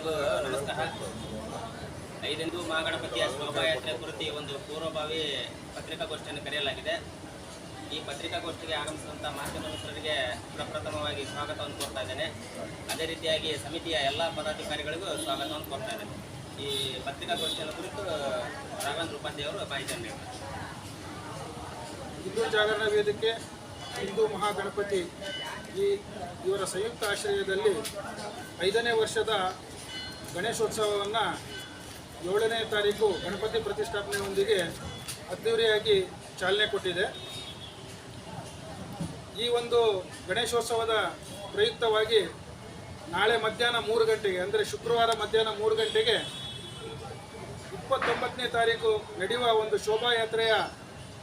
ಎಲ್ಲರಿಗೂ ನಮಸ್ಕಾರ. ಐದೆಂದು ಮಹಾಗಣಪತಿಯ ಶೋಭಾಯಾತ್ರೆ ಕುರಿತು ಒಂದು ಪೂರ್ವಭಾವಿ ಪತ್ರಿಕಾಗೋಷ್ಠಿಯನ್ನು ಕರೆಯಲಾಗಿದೆ. ಈ ಪತ್ರಿಕಾಗೋಷ್ಠಿಗೆ ಆಗಮಿಸಿದಂಥ ಮಾಧ್ಯಮ ಮಿತ್ರರಿಗೆ ಪ್ರಪ್ರಥಮವಾಗಿ ಸ್ವಾಗತವನ್ನು ಕೋರ್ತಾ ಇದ್ದೇನೆ. ಅದೇ ರೀತಿಯಾಗಿ ಸಮಿತಿಯ ಎಲ್ಲ ಪದಾಧಿಕಾರಿಗಳಿಗೂ ಸ್ವಾಗತವನ್ನು ಕೋರ್ತಾ ಇದ್ದೇನೆ. ಈ ಪತ್ರಿಕಾಗೋಷ್ಠಿಯನ್ನು ಕುರಿತು ರಾಘವೇಂದ್ರ ಉಪಾಧ್ಯಾಯ ಅವರು ಮಾಹಿತಿಯನ್ನು ಹಿಂದೂ ಜಾಗರಣ ವೇದಿಕೆ, ಹಿಂದೂ ಮಹಾಗಣಪತಿ ಈ ಇವರ ಸಂಯುಕ್ತ ಆಶ್ರಯದಲ್ಲಿ ಐದನೇ ವರ್ಷದ ಗಣೇಶೋತ್ಸವವನ್ನು ಏಳನೇ ತಾರೀಕು ಗಣಪತಿ ಪ್ರತಿಷ್ಠಾಪನೆಯೊಂದಿಗೆ ಅದ್ದೂರಿಯಾಗಿ ಚಾಲನೆ ಕೊಟ್ಟಿದೆ. ಈ ಒಂದು ಗಣೇಶೋತ್ಸವದ ಪ್ರಯುಕ್ತವಾಗಿ ನಾಳೆ ಮಧ್ಯಾಹ್ನ ಮೂರು ಗಂಟೆಗೆ, ಅಂದರೆ ಶುಕ್ರವಾರ ಮಧ್ಯಾಹ್ನ ಮೂರು ಗಂಟೆಗೆ ಇಪ್ಪತ್ತೊಂಬತ್ತನೇ ತಾರೀಕು ನಡೆಯುವ ಒಂದು ಶೋಭಾಯಾತ್ರೆಯ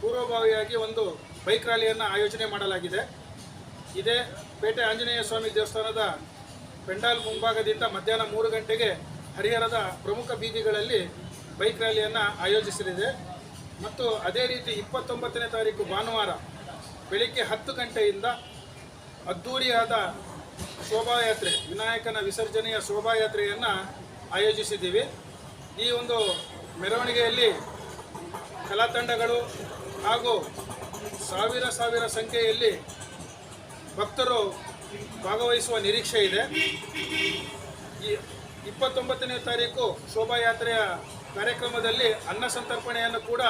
ಪೂರ್ವಭಾವಿಯಾಗಿ ಒಂದು ಬೈಕ್ ರ್ಯಾಲಿಯನ್ನು ಆಯೋಜನೆ ಮಾಡಲಾಗಿದೆ. ಇದೇ ಪೇಟೆ ಆಂಜನೇಯ ಸ್ವಾಮಿ ದೇವಸ್ಥಾನದ ಪೆಂಡಾಲ್ ಮುಂಭಾಗದಿಂದ ಮಧ್ಯಾಹ್ನ ಮೂರು ಗಂಟೆಗೆ ಹರಿಹರದ ಪ್ರಮುಖ ಬೀದಿಗಳಲ್ಲಿ ಬೈಕ್ ರ್ಯಾಲಿಯನ್ನು ಆಯೋಜಿಸಲಿದೆ. ಮತ್ತು ಅದೇ ರೀತಿ ಇಪ್ಪತ್ತೊಂಬತ್ತನೇ ತಾರೀಕು ಭಾನುವಾರ ಬೆಳಿಗ್ಗೆ ಹತ್ತು ಗಂಟೆಯಿಂದ ಅದ್ಧೂರಿಯಾದ ಶೋಭಾಯಾತ್ರೆ, ವಿನಾಯಕನ ವಿಸರ್ಜನೆಯ ಶೋಭಾಯಾತ್ರೆಯನ್ನು ಆಯೋಜಿಸಿದ್ದೀವಿ. ಈ ಒಂದು ಮೆರವಣಿಗೆಯಲ್ಲಿ ಕಲಾತಂಡಗಳು ಹಾಗೂ ಸಾವಿರ ಸಾವಿರ ಸಂಖ್ಯೆಯಲ್ಲಿ ಭಕ್ತರು ಭಾಗವಹಿಸುವ ನಿರೀಕ್ಷೆ ಇದೆ. ಇಪ್ಪತ್ತೊಂಬತ್ತನೇ ತಾರೀಕು ಶೋಭಾಯಾತ್ರೆಯ ಕಾರ್ಯಕ್ರಮದಲ್ಲಿ ಅನ್ನ ಸಂತರ್ಪಣೆಯನ್ನು ಕೂಡ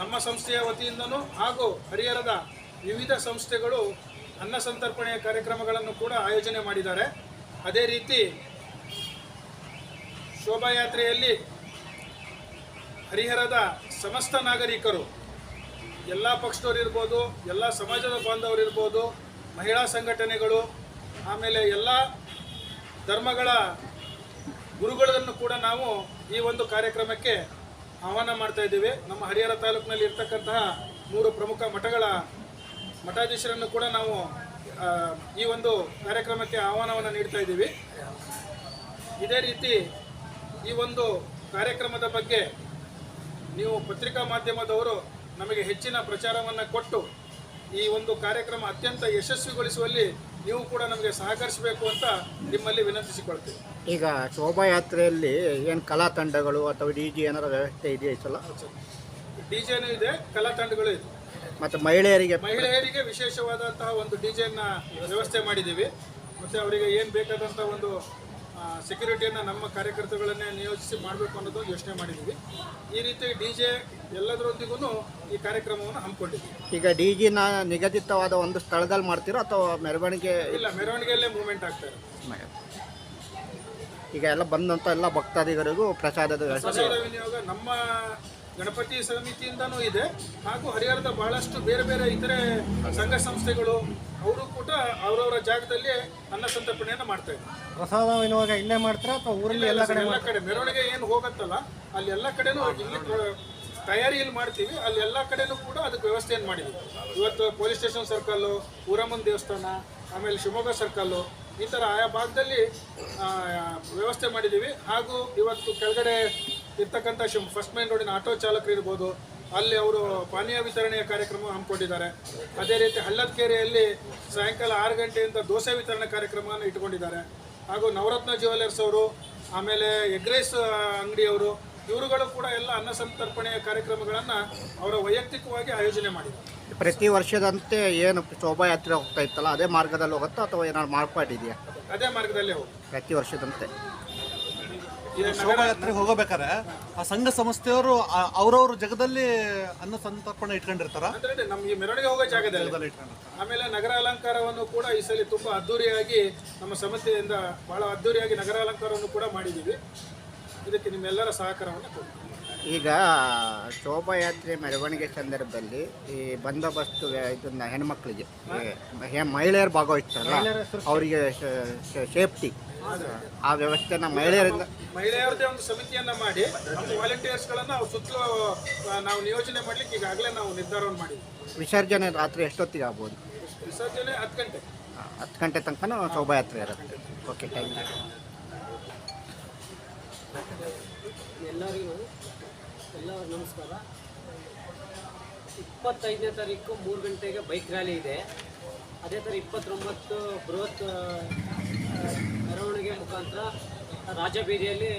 ನಮ್ಮ ಸಂಸ್ಥೆಯ ವತಿಯಿಂದನೂ ಹಾಗೂ ಹರಿಹರದ ವಿವಿಧ ಸಂಸ್ಥೆಗಳು ಅನ್ನ ಸಂತರ್ಪಣೆಯ ಕಾರ್ಯಕ್ರಮಗಳನ್ನು ಕೂಡ ಆಯೋಜನೆ ಮಾಡಿದ್ದಾರೆ. ಅದೇ ರೀತಿ ಶೋಭಾಯಾತ್ರೆಯಲ್ಲಿ ಹರಿಹರದ ಸಮಸ್ತ ನಾಗರಿಕರು, ಎಲ್ಲ ಪಕ್ಷದವ್ರು ಇರ್ಬೋದು ಎಲ್ಲ ಸಮಾಜದ ಬಾಂಧವರು ಇರ್ಬೋದು ಮಹಿಳಾ ಸಂಘಟನೆಗಳು, ಆಮೇಲೆ ಎಲ್ಲ ಧರ್ಮಗಳ ಗುರುಗಳನ್ನು ಕೂಡ ನಾವು ಈ ಒಂದು ಕಾರ್ಯಕ್ರಮಕ್ಕೆ ಆಹ್ವಾನ ಮಾಡ್ತಾ ಇದ್ದೀವಿ. ನಮ್ಮ ಹರಿಹರ ತಾಲೂಕಿನಲ್ಲಿ ಇರ್ತಕ್ಕಂತಹ ಮೂರು ಪ್ರಮುಖ ಮಠಗಳ ಮಠಾಧೀಶರನ್ನು ಕೂಡ ನಾವು ಈ ಒಂದು ಕಾರ್ಯಕ್ರಮಕ್ಕೆ ಆಹ್ವಾನವನ್ನು ನೀಡ್ತಾ ಇದ್ದೀವಿ. ಇದೇ ರೀತಿ ಈ ಒಂದು ಕಾರ್ಯಕ್ರಮದ ಬಗ್ಗೆ ನೀವು ಪತ್ರಿಕಾ ಮಾಧ್ಯಮದವರು ನಮಗೆ ಹೆಚ್ಚಿನ ಪ್ರಚಾರವನ್ನು ಕೊಟ್ಟು ಈ ಒಂದು ಕಾರ್ಯಕ್ರಮ ಅತ್ಯಂತ ಯಶಸ್ವಿಗೊಳಿಸುವಲ್ಲಿ ನೀವು ಕೂಡ ನಮಗೆ ಸಹಕರಿಸಬೇಕು ಅಂತ ನಿಮ್ಮಲ್ಲಿ ವಿನಂತಿಸಿಕೊಳ್ತೀವಿ ಈಗ ಶೋಭಾಯಾತ್ರೆಯಲ್ಲಿ ಏನು ಕಲಾ ತಂಡಗಳು ಅಥವಾ ಡಿ ಜಿ ಏನಾರ ವ್ಯವಸ್ಥೆ ಇದೆಯಾ ಸಲ? ಡಿ ಜೆನೂ ಇದೆ ಕಲಾ ತಂಡಗಳು ಇದೆ. ಮತ್ತು ಮಹಿಳೆಯರಿಗೆ ಮಹಿಳೆಯರಿಗೆ ವಿಶೇಷವಾದಂತಹ ಒಂದು ಡಿ ಜೆನ ವ್ಯವಸ್ಥೆ ಮಾಡಿದ್ದೀವಿ. ಮತ್ತು ಅವರಿಗೆ ಏನು ಬೇಕಾದಂಥ ಒಂದು ಸೆಕ್ಯೂರಿಟಿಯನ್ನು ನಮ್ಮ ಕಾರ್ಯಕರ್ತಗಳನ್ನೇ ನಿಯೋಜಿಸಿ ಮಾಡಬೇಕು ಅನ್ನೋದು ಯೋಚನೆ ಮಾಡಿದ್ದೀವಿ ಈ ರೀತಿ ಡಿ ಜೆ ಎಲ್ಲದರೊಂದಿಗೂ ಈ ಕಾರ್ಯಕ್ರಮವನ್ನು ಹಮ್ಮಿಕೊಂಡಿದ್ದೀವಿ. ಈಗ ಡಿ ಜಿನ ನಿಗದಿತವಾದ ಒಂದು ಸ್ಥಳದಲ್ಲಿ ಮಾಡ್ತೀರೋ ಅಥವಾ ಮೆರವಣಿಗೆ ಇಲ್ಲ ಮೆರವಣಿಗೆಯಲ್ಲೇ ಮೂವ್ಮೆಂಟ್ ಆಗ್ತಾ ಇದೆ ಈಗ ಎಲ್ಲ ಬಂದಂಥ ಎಲ್ಲ ಭಕ್ತಾದಿಗಳಿಗೂ ಪ್ರಸಾದದ ವ್ಯವಸ್ಥೆ. ವಿನಿಯೋಗ ನಮ್ಮ ಗಣಪತಿ ಸಮಿತಿಯಿಂದನೂ ಇದೆ. ಹಾಗೂ ಹರಿಹರದ ಬಹಳಷ್ಟು ಬೇರೆ ಬೇರೆ ಇತರೆ ಸಂಘ ಸಂಸ್ಥೆಗಳು ಅವರು ಕೂಡ ಅವರವರ ಜಾಗದಲ್ಲಿ ಅನ್ನ ಸಂತರ್ಪಣೆಯನ್ನು ಮಾಡ್ತಾ ಇದ್ದಾರೆ. ಪ್ರಸಾದ ಇಲ್ಲೇ ಮಾಡ್ತೀರಾ ಅಥವಾ ಊರಲ್ಲಿ ಎಲ್ಲ ಕಡೆ ಎಲ್ಲ ಕಡೆ. ಮೆರವಣಿಗೆ ಏನು ಹೋಗತ್ತಲ್ಲ ಅಲ್ಲಿ ಎಲ್ಲ ಕಡೆನೂ ಇಲ್ಲಿ ತಯಾರಿಯಲ್ಲಿ ಮಾಡ್ತೀವಿ. ಅಲ್ಲಿ ಎಲ್ಲ ಕಡೆನೂ ಕೂಡ ಅದಕ್ಕೆ ವ್ಯವಸ್ಥೆಯನ್ನು ಮಾಡಿದ್ವಿ ಇವತ್ತು ಪೊಲೀಸ್ ಸ್ಟೇಷನ್ ಸರ್ಕಲ್ಲು ಊರಮ್ಮನ ದೇವಸ್ಥಾನ ಆಮೇಲೆ ಶಿವಮೊಗ್ಗ ಸರ್ಕಲ್ಲು ಈ ಥರ ಆಯಾ ಭಾಗದಲ್ಲಿ ವ್ಯವಸ್ಥೆ ಮಾಡಿದ್ದೀವಿ. ಹಾಗೂ ಇವತ್ತು ಕೆಳಗಡೆ ಇರ್ತಕ್ಕಂಥ ಶಿವ ಫಸ್ಟ್ ಮೈನ್ ರೋಡಿನ ಆಟೋ ಚಾಲಕರು ಇರ್ಬೋದು ಅಲ್ಲಿ ಅವರು ಪಾನೀಯ ವಿತರಣೆಯ ಕಾರ್ಯಕ್ರಮ ಹಮ್ಮಿಕೊಂಡಿದ್ದಾರೆ. ಅದೇ ರೀತಿ ಹಳ್ಳದಕೆರೆಯಲ್ಲಿ ಸಾಯಂಕಾಲ ಆರು ಗಂಟೆಯಿಂದ ದೋಸೆ ವಿತರಣೆ ಕಾರ್ಯಕ್ರಮವನ್ನು ಇಟ್ಕೊಂಡಿದ್ದಾರೆ ಹಾಗೂ ನವರತ್ನ ಜ್ಯುವೆಲರ್ಸ್ ಅವರು ಆಮೇಲೆ ಎಗ್ರೇಸ್ ಅಂಗಡಿಯವರು ಇವರುಗಳು ಕೂಡ ಎಲ್ಲ ಅನ್ನ ಸಂತರ್ಪಣೆಯ ಕಾರ್ಯಕ್ರಮಗಳನ್ನು ಅವರ ವೈಯಕ್ತಿಕವಾಗಿ ಆಯೋಜನೆ ಮಾಡಿದ್ದಾರೆ. ಪ್ರತಿ ವರ್ಷದಂತೆ ಏನು ಶೋಭಾಯಾತ್ರೆ ಹೋಗ್ತಾ ಇತ್ತಲ್ಲ ಅದೇ ಮಾರ್ಗದಲ್ಲಿ ಹೋಗುತ್ತಾ ಅಥವಾ ಏನಾದ್ರು ಮಾರ್ಪಾಟಿದೆಯಾ ಅದೇ ಮಾರ್ಗದಲ್ಲೇ ಹೋಗಿ ಪ್ರತಿ ವರ್ಷದಂತೆ. ಶೋಭಾಯಾತ್ರೆ ಹೋಗಬೇಕಾದ್ರೆ ಆ ಸಂಘ ಸಂಸ್ಥೆಯವರು ಅವ್ರವ್ರ ಜಗದಲ್ಲಿ ಅನ್ನ ಸಂತರ್ಪಣೆ ಇಟ್ಕೊಂಡಿರ್ತಾರ. ಅಂದ್ರೆ ನಮಗೆ ಮೆರವಣಿಗೆ ಹೋಗೋ ಜಾಗದಲ್ಲಿ ಇಟ್ಕೊಂಡಿರ್ತಾರೆ. ಆಮೇಲೆ ನಗರ ಅಲಂಕಾರವನ್ನು ಕೂಡ ಈ ಸಲ ತುಂಬಾ ಅದ್ದೂರಿಯಾಗಿ ನಮ್ಮ ಸಂಸ್ಥೆಯಿಂದ ಬಹಳ ಅದ್ದೂರಿಯಾಗಿ ನಗರ ಅಲಂಕಾರವನ್ನು ಕೂಡ ಮಾಡಿದ್ದೀವಿ. ಇದಕ್ಕೆ ನಿಮ್ಮೆಲ್ಲರ ಸಹಕಾರವನ್ನು ಕೊಡ್ತೀವಿ. ಈಗ ಶೋಭಾಯಾತ್ರೆ ಮೆರವಣಿಗೆ ಸಂದರ್ಭದಲ್ಲಿ ಈ ಬಂದೋಬಸ್ತು ಇದನ್ನ ಹೆಣ್ಮಕ್ಳಿಗೆ ಈ ಮಹಿಳೆಯರು ಭಾಗವಹಿಸ್ತಾರಲ್ಲ ಅವರಿಗೆ ಸೇಫ್ಟಿ. ಆ ವ್ಯವಸ್ಥೆನ ಮಹಿಳೆಯರಿಂದ ಮಹಿಳೆಯರದೇ ಒಂದು ಸಮಿತಿಯನ್ನ ಮಾಡಿ ನಮ್ಮ ವಾಲಂಟಿಯರ್ಸ್ಗಳನ್ನು ಅವ್ರ ಸುತ್ತಲೂ ನಾವು ನಿಯೋಜನೆ ಮಾಡ್ಲಿಕ್ಕೆ ಈಗಾಗಲೇ ನಾವು ನಿರ್ಧಾರವನ್ನು ಮಾಡಿದ್ವಿ. ವಿಸರ್ಜನೆ ರಾತ್ರಿ ಎಷ್ಟೊತ್ತಿಗೆ ಆಗ್ಬೋದು? ವಿಸರ್ಜನೆ ಹತ್ತು ಗಂಟೆ. ಹತ್ತು ಗಂಟೆ ತನಕ ಶೋಭಾಯಾತ್ರೆ ಇರುತ್ತೆ. ಓಕೆ ಥ್ಯಾಂಕ್ ಯು ಎಲ್ಲರಿಗೂ ಎಲ್ಲರಿಗೂ ನಮಸ್ಕಾರ. ಇಪ್ಪತ್ತೈದನೇ ತಾರೀಕು ಮೂರು ಗಂಟೆಗೆ ಬೈಕ್ ರ್ಯಾಲಿ ಇದೆ. ಅದೇ ಥರ ಇಪ್ಪತ್ತೊಂಬತ್ತು ಬೃಹತ್ ಮೆರವಣಿಗೆ ಮುಖಾಂತರ ರಾಜಬೀದಿಯಲ್ಲಿ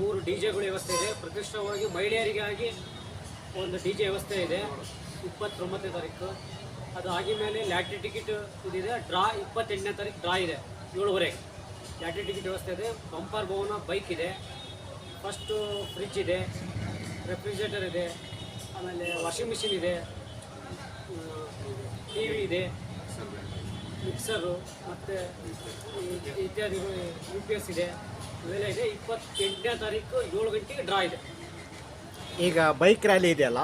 ಮೂರು ಡಿ ಜೆಗಳ ವ್ಯವಸ್ಥೆ ಇದೆ. ಪ್ರತಿಷ್ಠವಾಗಿ ಮಹಿಳೆಯರಿಗಾಗಿ ಒಂದು ಡಿ ಜೆ ವ್ಯವಸ್ಥೆ ಇದೆ ಇಪ್ಪತ್ತೊಂಬತ್ತನೇ ತಾರೀಕು. ಅದು ಆಗಿದ ಮೇಲೆ ಲ್ಯಾಟ್ರಿ ಟಿಕೆಟ್ ಇದಿದೆ. ಡ್ರಾ ಇಪ್ಪತ್ತೆಂಟನೇ ತಾರೀಕು ಡ್ರಾ ಇದೆ ಏಳುವರೆಗೆ. ಲ್ಯಾಟ್ರಿ ಟಿಕೆಟ್ ವ್ಯವಸ್ಥೆ ಇದೆ. ಬಂಪರ್ ಭವನ ಬೈಕ್ ಇದೆ. ಫಸ್ಟು ಫ್ರಿಜ್ ಇದೆ ರೆಫ್ರಿಜರೇಟರ್ ಇದೆ ಆಮೇಲೆ ವಾಷಿಂಗ್ ಮಿಷಿನ್ ಇದೆ ಟಿ ವಿ ಇದೆ ಮಿಕ್ಸರು ಮತ್ತು ಇತ್ಯಾದಿ ಯು ಪಿ ಎಸ್ ಇದೆ. ಇವೆಲ್ಲ ಇದೆ ಇಪ್ಪತ್ತೆಂಟನೇ ತಾರೀಕು ಏಳು ಗಂಟೆಗೆ ಡ್ರಾ ಇದೆ. ಈಗ ಬೈಕ್ ರ್ಯಾಲಿ ಇದೆಯಲ್ಲ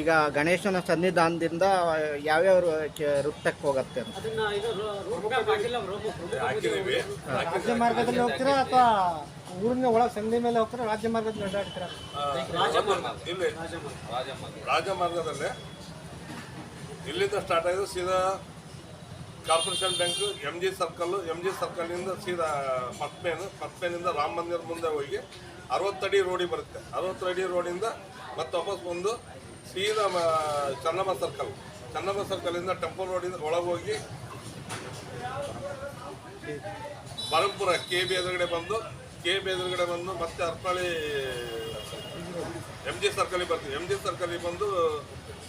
ಈಗ ಗಣೇಶನ ಸನ್ನಿಧಾನದಿಂದ ಯಾವ್ಯಾವ ವೃತ್ತಕ್ಕೆ ಹೋಗುತ್ತೆ ಅಂತ? ಅದನ್ನ ಇದು ರಾಜ್ಯ ಮಾರ್ಗದಲ್ಲಿ ಹೋಗ್ತೀರಾ ಅಥವಾ ಊರಿನ ಒಳ ಸಂಧಿ ಮೇಲೆ ಹೋಗ್ತಾರೆ ರಾಜ್ಯ ಮಾರ್ಗದಲ್ಲಿ ಅಡ್ಡಾಡ್ತೀರಾ ರಾಜಮಾರ್ಗದಲ್ಲೇ ಇಲ್ಲಿಂದ ಸ್ಟಾರ್ಟ್ ಆಗಿದೆ ಸೀದಾ corporation bank M G circle M G ಸರ್ಕಲ್ನಿಂದ ಸೀದಾ ಪತ್ಮೇನು ಪತ್ಮೇನಿಂದ ರಾಮ ಮಂದಿರ ಮುಂದೆ ಹೋಗಿ ಅರವತ್ತಡಿ ರೋಡಿಗೆ ಬರುತ್ತೆ. ಅರವತ್ತಡಿ ರೋಡಿಂದ ಮತ್ತೆ ವಾಪಸ್ ಬಂದು ಸೀದಾ ಚನ್ನಮ್ಮ ಸರ್ಕಲ್ ಚನ್ನಮ್ಮ ಸರ್ಕಲಿಂದ ಟೆಂಪಲ್ ರೋಡಿಂದ ಒಳಗೆ ಹೋಗಿ ಬರಂಪುರ ಕೆ ಬಿ ಎದುರುಗಡೆ ಬಂದು ಕೆ ಬಿ ಎದುರುಗಡೆ ಬಂದು ಮತ್ತೆ ಅರ್ಪಾಳಿ ಎಂ ಜಿ ಸರ್ಕಲಿಗೆ ಬರ್ತೀವಿ. ಎಂ ಜಿ ಸರ್ಕಲಿಗೆ ಬಂದು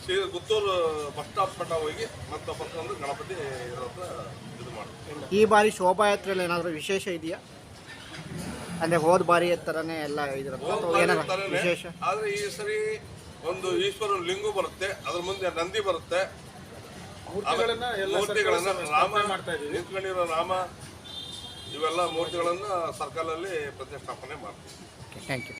ಶ್ರೀ ಗುತ್ತೂರು ಬಸ್ ಸ್ಟಾಪ್ ಮಟ್ಟ ಹೋಗಿ ಮತ್ತೆ ಬಂದು ಗಣಪತಿ ಇರೋದು ಇದು ಮಾಡ್ತೀವಿ. ಈ ಬಾರಿ ಶೋಭಾಯಾತ್ರೆಯಲ್ಲಿ ಏನಾದರೂ ವಿಶೇಷ ಇದೆಯಾ? ಅಂದ್ರೆ ಹೋದ ಬಾರಿ ಥರನೇ ಎಲ್ಲ ಇದಿರುತ್ತೆ ವಿಶೇಷ? ಆದ್ರೆ ಈ ಸರಿ ಒಂದು ಈಶ್ವರ ಲಿಂಗು ಬರುತ್ತೆ ಅದ್ರ ಮುಂದೆ ನಂದಿ ಬರುತ್ತೆ. ಮೂರ್ತಿಗಳನ್ನ ಎಲ್ಲ ಮೂರ್ತಿಗಳನ್ನ ಸರ್ಕಲ್ ರಾಮ ಮಾಡ್ತಾ ಇದ್ದೀವಿ. ನಿಂತ್ಕೊಂಡಿರೋ ರಾಮ ಇವೆಲ್ಲ ಮೂರ್ತಿಗಳನ್ನು ಸರ್ಕಲಲ್ಲಿ ಪ್ರತಿಷ್ಠಾಪನೆ ಮಾಡ್ತೀವಿ. Thank you